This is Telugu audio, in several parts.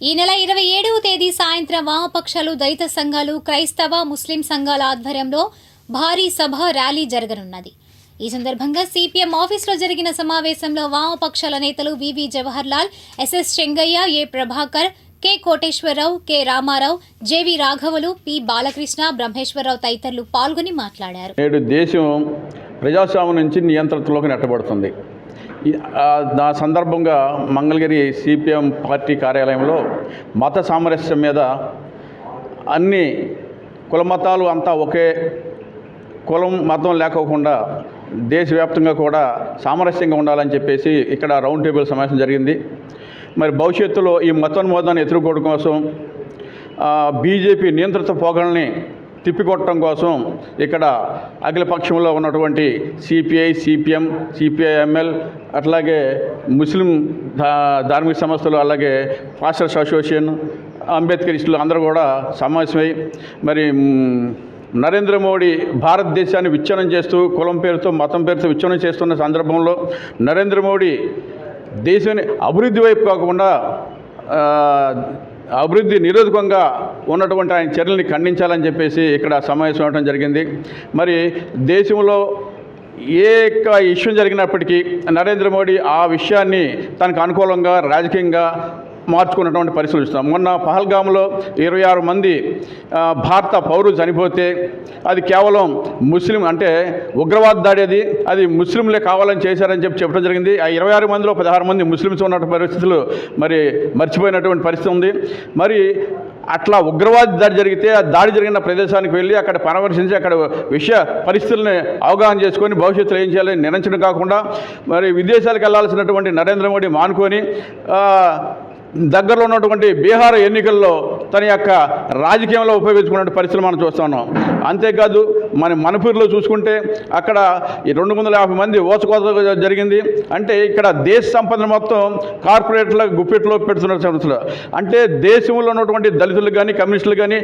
ఈ నెల ఇరవై ఏడవ తేదీ సాయంత్రం వామపక్షాలు దళిత సంఘాలు క్రైస్తవ ముస్లిం సంఘాల ఆధ్వర్యంలో భారీ సభ ర్యాలీ జరగనున్నది. ఈ సందర్భంగా సిపిఎం ఆఫీసులో జరిగిన సమావేశంలో వామపక్షాల నేతలు VV Jawahar Lal SS Chengaiah A Prabhakar K Koteswararao K Ramarao JV రాఘవులు P Balakrishna Brahmeswararao తదితరులు పాల్గొని మాట్లాడారు. నేడు దేశం ప్రజాస్వామ్యం నుంచి నియంత్రణలోకి నెట్టబడుతుంది. నా సందర్భంగా మంగళగిరి సిపిఎం పార్టీ కార్యాలయంలో మత సామరస్యం మీద అన్ని కుల మతాలు అంతా ఒకే కులం మతం లేకోకుండా దేశవ్యాప్తంగా కూడా సామరస్యంగా ఉండాలని చెప్పేసి ఇక్కడ రౌండ్ టేబుల్ సమావేశం జరిగింది. మరి భవిష్యత్తులో ఈ మతోన్మోదాన్ని ఎదుర్కోవడం కోసం బీజేపీ నియంత్రిత పోగల్ని తిప్పికొట్టడం కోసం ఇక్కడ అఖిలపక్షంలో ఉన్నటువంటి సిపిఐ సిపిఎం సిపిఐఎంఎల్ అట్లాగే ముస్లిం ధార్మిక సంస్థలు అలాగే ఫాస్టర్స్ అసోసియేషన్ అంబేద్కరిస్టులు అందరూ కూడా సమావేశమై మరి నరేంద్ర మోడీ భారతదేశాన్ని విచ్ఛిన్నం చేస్తూ కులం పేరుతో మతం పేరుతో విచ్ఛిన్నం చేస్తున్న సందర్భంలో నరేంద్ర మోడీ దేశాన్ని అభివృద్ధి వైపు కాకుండా అభివృద్ధి నిరోధకంగా ఉన్నటువంటి ఆయన చర్యల్ని ఖండించాలని చెప్పేసి ఇక్కడ సమావేశం అవడం జరిగింది. మరి దేశంలో ఏ యొక్క ఇష్యూ జరిగినప్పటికీ నరేంద్ర మోడీ ఆ విషయాన్ని తనకు అనుకూలంగా రాజకీయంగా మార్చుకున్నటువంటి పరిస్థితులు చూస్తాం మొన్న పహల్గామ్లో ఇరవై ఆరు మంది భారత పౌరులు చనిపోతే అది కేవలం ముస్లిం అంటే ఉగ్రవాద దాడి అది అది ముస్లింలే కావాలని చేశారని చెప్పి చెప్పడం జరిగింది. ఆ ఇరవై ఆరు మందిలో పదహారు మంది ముస్లిమ్స్ ఉన్న పరిస్థితులు మరి మర్చిపోయినటువంటి పరిస్థితి ఉంది. మరి అట్లా ఉగ్రవాద దాడి జరిగితే ఆ దాడి జరిగిన ప్రదేశానికి వెళ్ళి అక్కడ పరామర్శించి అక్కడ విషయ పరిస్థితుల్ని అవగాహన చేసుకొని భవిష్యత్తులో ఏం చేయాలని నిర్ణయించడం కాకుండా మరి విదేశాలకు వెళ్ళాల్సినటువంటి నరేంద్ర మోడీ మానుకొని దగ్గరలో ఉన్నటువంటి బీహార్ ఎన్నికల్లో తన యొక్క రాజకీయంలో ఉపయోగించుకున్న పరిస్థితులు మనం చూస్తున్నాం. అంతేకాదు మన మణిపూర్లో చూసుకుంటే అక్కడ ఈ రెండు వందల యాభై మంది ఓచకోత జరిగింది. అంటే ఇక్కడ దేశ సంపదను మొత్తం కార్పొరేట్ల గుప్పెట్లో పెడుతున్న సంస్థలు. అంటే దేశంలో ఉన్నటువంటి దళితులు కానీ కమ్యూనిస్టులు కానీ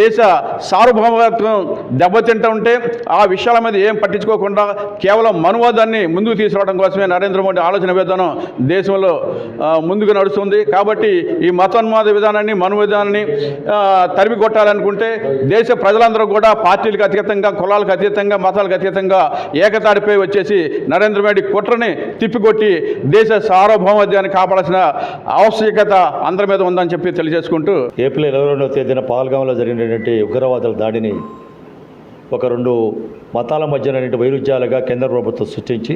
దేశ సార్వభౌమత్వం దెబ్బతింటూ ఉంటే ఆ విషయాల మీద ఏం పట్టించుకోకుండా కేవలం మనువాదాన్ని ముందుకు తీసుకురావడం కోసమే నరేంద్ర మోడీ ఆలోచన విధానం దేశంలో ముందుకు నడుస్తుంది. కాబట్టి ఈ మతోన్మాద విధానాన్ని మను విధానాన్ని తరిమి కొట్టాలనుకుంటే దేశ ప్రజలందరూ కూడా పార్టీలకు అతీతంగా కులాలకు అతీతంగా మతాలకు అతీతంగా ఏకతాడిపై వచ్చేసి నరేంద్ర మోడీ కుట్రని తిప్పికొట్టి దేశ సార్వభౌమధ్యాన్ని కాపాడాల్సిన ఆవశ్యకత అందరి మీద ఉందని చెప్పి తెలియజేసుకుంటూ ఏప్రిల్ ఇరవై రెండవ తేదీన పహల్గాంలో జరిగినటువంటి ఉగ్రవాదుల దాడిని ఒక రెండు మతాల మధ్యనటువంటి వైరుధ్యాలుగా కేంద్ర ప్రభుత్వం సృష్టించి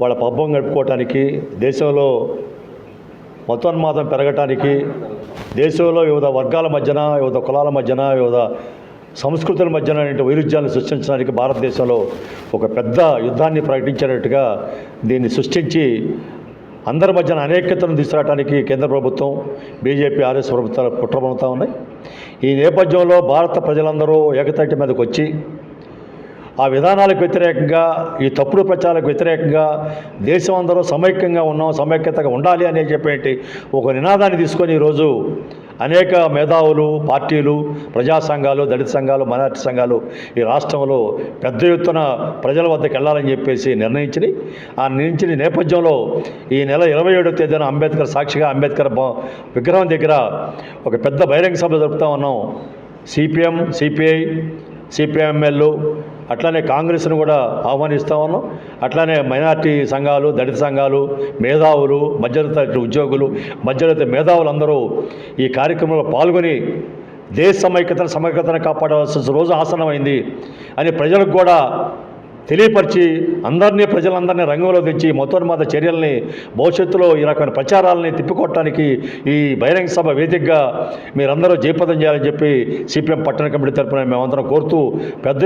వాళ్ళ పబ్బం గడుపుకోవటానికి దేశంలో మతోన్మాదం పెరగటానికి దేశంలో వివిధ వర్గాల మధ్యన వివిధ కులాల మధ్యన వివిధ సంస్కృతుల మధ్యన వైరుధ్యాలను సృష్టించడానికి భారతదేశంలో ఒక పెద్ద యుద్ధాన్ని ప్రకటించినట్టుగా దీన్ని సృష్టించి అందరి మధ్యన అనేకతను తీసుకురావడానికి కేంద్ర ప్రభుత్వం బీజేపీ ఆర్ఎస్ ప్రభుత్వాలు కుట్రపడుతూ ఉన్నాయి. ఈ నేపథ్యంలో భారత ప్రజలందరూ ఏకతాటి మీదకి వచ్చి ఆ విధానాలకు వ్యతిరేకంగా ఈ తప్పుడు ప్రచారాలకు వ్యతిరేకంగా దేశం అందరూ సమైక్యంగా ఉన్నాం సమైక్యతగా ఉండాలి అని చెప్పేటి ఒక నినాదాన్ని తీసుకొని ఈరోజు అనేక మేధావులు పార్టీలు ప్రజా సంఘాలు దళిత సంఘాలు మైనార్టీ సంఘాలు ఈ రాష్ట్రంలో పెద్ద ఎత్తున ప్రజల వద్దకు వెళ్ళాలని చెప్పేసి నిర్ణయించినవి ఆ నిర్ణయించిన నేపథ్యంలో ఈ నెల ఇరవై ఏడో తేదీన అంబేద్కర్ సాక్షిగా అంబేద్కర్ విగ్రహం దగ్గర ఒక పెద్ద బహిరంగ సభ జరుపుతా ఉన్నాం సిపిఎం సిపిఐ సిపిఎంఎల్ అట్లానే కాంగ్రెస్ను కూడా ఆహ్వానిస్తా ఉన్నాం. అట్లానే మైనార్టీ సంఘాలు దళిత సంఘాలు మేధావులు మధ్యతరగతి ఉద్యోగులు మధ్యతరగతి మేధావులు అందరూ ఈ కార్యక్రమంలో పాల్గొని దేశ సమైక్యతను సమైక్యతను కాపాడవలసిన రోజు ఆసనమైంది అని ప్రజలకు కూడా తెలియపరిచి అందరినీ ప్రజలందరినీ రంగంలో తెచ్చి మతోన్మాద చర్యల్ని భవిష్యత్తులో ఈ రకమైన ప్రచారాలని తిప్పికొట్టడానికి ఈ బహిరంగ సభ వేదికగా మీరందరూ జయపదం చేయాలని చెప్పి సిపిఎం పట్టణ కమిటీ తరపున మేమందరం కోరుతూ పెద్ద